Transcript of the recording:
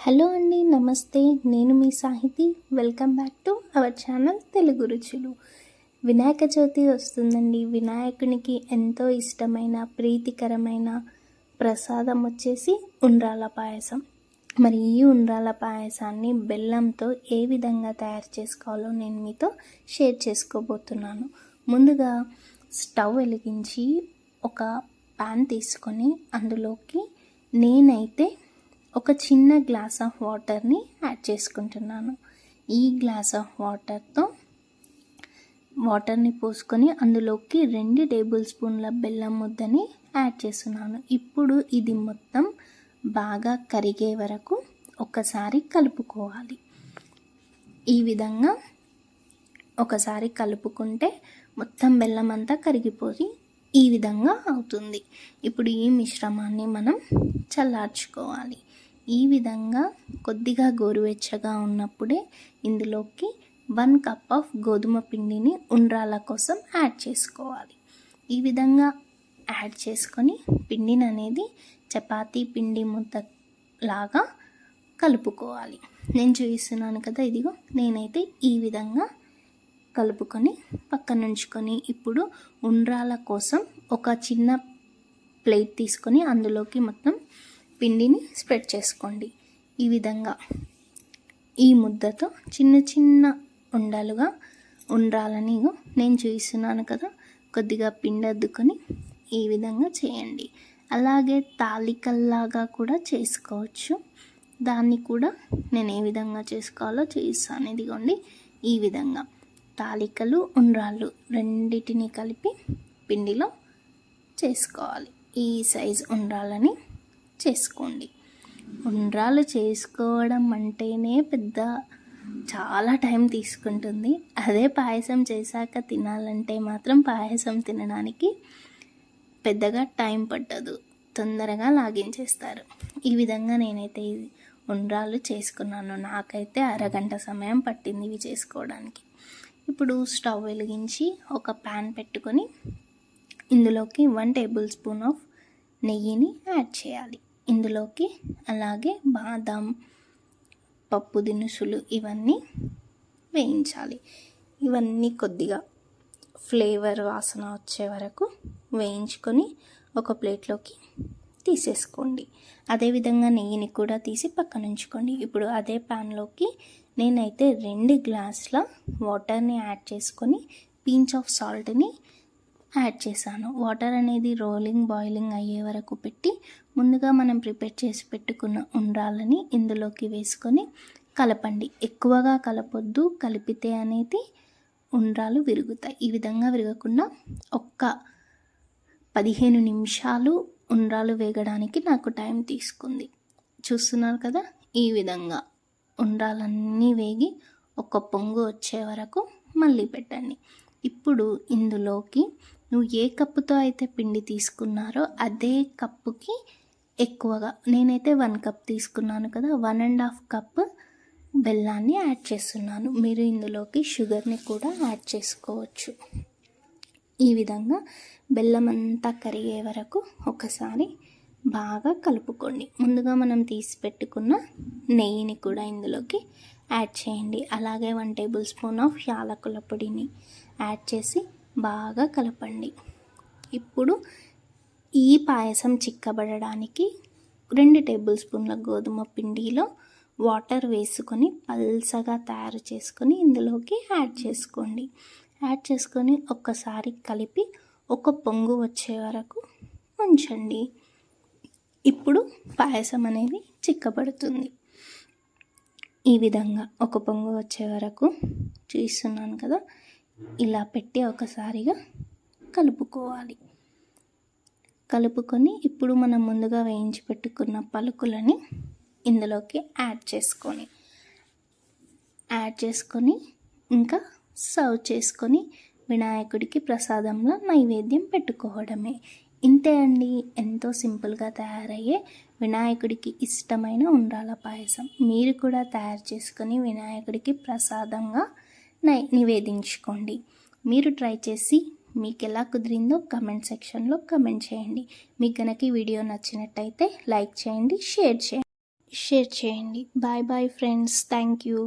Hello అండి నమస్తే. నేను మీ Sahithi. Welcome back to our channel Telugu రుచులు. వినాయక చవితి వస్తుందండి. వినాయకునికి ఎంతో ఇష్టమైన ప్రీతికరమైన ప్రసాదం వచ్చేసి ఉండ్రాల పాయసం. మరి ఈ ఉండ్రాల పాయసాన్ని బెల్లంతో ఏ విధంగా తయారు చేసుకోవాలో నేను మీతో షేర్ చేసుకోబోతున్నాను. ముందుగా స్టవ్ వెలిగించి ఒక ప్యాన్ తీసుకొని అందులోకి నేనైతే ఒక చిన్న గ్లాస్ ఆఫ్ వాటర్ని యాడ్ చేసుకుంటున్నాను. ఈ గ్లాస్ ఆఫ్ వాటర్తో వాటర్ని పోసుకొని అందులోకి రెండు టేబుల్ స్పూన్ల బెల్లం ముద్దని యాడ్ చేస్తున్నాను. ఇప్పుడు ఇది మొత్తం బాగా కరిగే వరకు ఒకసారి కలుపుకోవాలి. ఈ విధంగా ఒకసారి కలుపుకుంటే మొత్తం బెల్లం అంతా కరిగిపోయి ఈ విధంగా అవుతుంది. ఇప్పుడు ఈ మిశ్రమాన్ని మనం చల్లార్చుకోవాలి. ఈ విధంగా కొద్దిగా గోరువెచ్చగా ఉన్నప్పుడే ఇందులోకి వన్ కప్ ఆఫ్ గోధుమ పిండిని ఉండ్రాల కోసం యాడ్ చేసుకోవాలి. ఈ విధంగా యాడ్ చేసుకొని పిండిని అనేది చపాతీ పిండి ముద్ద లాగా కలుపుకోవాలి. నేను చూపిస్తున్నాను కదా ఇదిగో నేనైతే ఈ విధంగా కలుపుకొని పక్కన ఉంచుకొని ఇప్పుడు ఉండ్రాల కోసం ఒక చిన్న ప్లేట్ తీసుకొని అందులోకి మొత్తం పిండిని స్ప్రెడ్ చేసుకోండి. ఈ విధంగా ఈ ముద్దతో చిన్న చిన్న ఉండలుగా ఉండాలని నేను చూస్తున్నాను కదా. కొద్దిగా పిండి అద్దుకొని ఈ విధంగా చేయండి. అలాగే తాలికల్లాగా కూడా చేసుకోవచ్చు. దాన్ని కూడా నేను ఏ విధంగా చేసుకోవాలో చేయిస్తాను ఇదిగోండి ఈ విధంగా తాలికలు ఉండ్రాళ్ళు రెండిటిని కలిపి పిండిలో చేసుకోవాలి. ఈ సైజు ఉండాలని చేసుకోండి. ఉండ్రాలు చేసుకోవడం అంటేనే పెద్ద చాలా టైం తీసుకుంటుంది. అదే పాయసం చేశాక తినాలంటే మాత్రం పాయసం తినడానికి పెద్దగా టైం పట్టదు. తొందరగా లాగించేస్తారు. ఈ విధంగా నేనైతే ఉండ్రాలు చేసుకున్నాను. నాకైతే అరగంట సమయం పట్టింది ఇవి చేసుకోవడానికి. ఇప్పుడు స్టవ్ వెలిగించి ఒక ప్యాన్ పెట్టుకొని ఇందులోకి వన్ టేబుల్ స్పూన్ ఆఫ్ నెయ్యిని యాడ్ చేయాలి. ఇందులోకి అలాగే బాదం పప్పు దినుసులు ఇవన్నీ వేయించాలి. ఇవన్నీ కొద్దిగా ఫ్లేవర్ వాసన వచ్చే వరకు వేయించుకొని ఒక ప్లేట్లోకి తీసేసుకోండి. అదేవిధంగా నెయ్యిని కూడా తీసి పక్కన ఉంచుకోండి. ఇప్పుడు అదే ప్యాన్లోకి నేనైతే రెండు గ్లాసుల వాటర్ని యాడ్ చేసుకొని పీంచ్ ఆఫ్ సాల్ట్ని యాడ్ చేశాను. వాటర్ అనేది రోలింగ్ బాయిలింగ్ అయ్యే వరకు పెట్టి ముందుగా మనం ప్రిపేర్ చేసి పెట్టుకున్న ఉండ్రాలని ఇందులోకి వేసుకొని కలపండి. ఎక్కువగా కలపొద్దు. కలిపితే అనేది ఉండ్రాలు విరుగుతాయి. ఈ విధంగా విరగకుండా ఒక్క పదిహేను నిమిషాలు ఉండ్రాలు వేగడానికి నాకు టైం తీసుకుంది. చూస్తున్నారు కదా? ఈ విధంగా ఉండ్రాలన్నీ వేగి ఒక పొంగు వచ్చే వరకు మళ్ళీ పెట్టండి. ఇప్పుడు ఇందులోకి నువ్వు ఏ కప్పుతో అయితే పిండి తీసుకున్నారో అదే కప్పుకి ఎక్కువగా నేనైతే వన్ కప్ తీసుకున్నాను కదా వన్ అండ్ హాఫ్ కప్ బెల్లాన్ని యాడ్ చేస్తున్నాను. మీరు ఇందులోకి షుగర్ని కూడా యాడ్ చేసుకోవచ్చు. ఈ విధంగా బెల్లం అంతా కరిగే వరకు ఒకసారి బాగా కలుపుకోండి. ముందుగా మనం తీసి పెట్టుకున్న నెయ్యిని కూడా ఇందులోకి యాడ్ చేయండి. అలాగే వన్ టేబుల్ స్పూన్ ఆఫ్ యాలకుల పొడిని యాడ్ చేసి బాగా కలపండి. ఇప్పుడు ఈ పాయసం చిక్కబడడానికి రెండు టేబుల్ స్పూన్ల గోధుమ పిండిలో వాటర్ వేసుకొని పల్సగా తయారు చేసుకొని ఇందులోకి యాడ్ చేసుకోండి. యాడ్ చేసుకొని ఒక్కసారి కలిపి ఒక పొంగు వచ్చే వరకు ఉంచండి. ఇప్పుడు పాయసం అనేది చిక్కబడుతుంది. ఈ విధంగా ఒక పొంగు వచ్చే వరకు చూస్తున్నాను కదా ఇలా పెట్టి ఒకసారిగా కలుపుకోవాలి. కలుపుకొని ఇప్పుడు మనం ముందుగా వేయించి పెట్టుకున్న పలుకులని ఇందులోకి యాడ్ చేసుకొని యాడ్ చేసుకొని ఇంకా సర్వ్ చేసుకొని వినాయకుడికి ప్రసాదంలో నైవేద్యం పెట్టుకోవడమే. ఇంతే అండి. ఎంతో సింపుల్గా తయారయ్యే వినాయకుడికి ఇష్టమైన ఉండ్రాల పాయసం. మీరు కూడా తయారు చేసుకొని వినాయకుడికి ప్రసాదంగా నై నివేదించుకోండి. మీరు ట్రై చేసి మీకు ఎలా కుదిరిందో కమెంట్ సెక్షన్లో కమెంట్ చేయండి. మీకు కనుక ఈ వీడియో నచ్చినట్టయితే లైక్ చేయండి షేర్ చేయండి. షేర్ చేయండి. Bye bye friends. Thank you.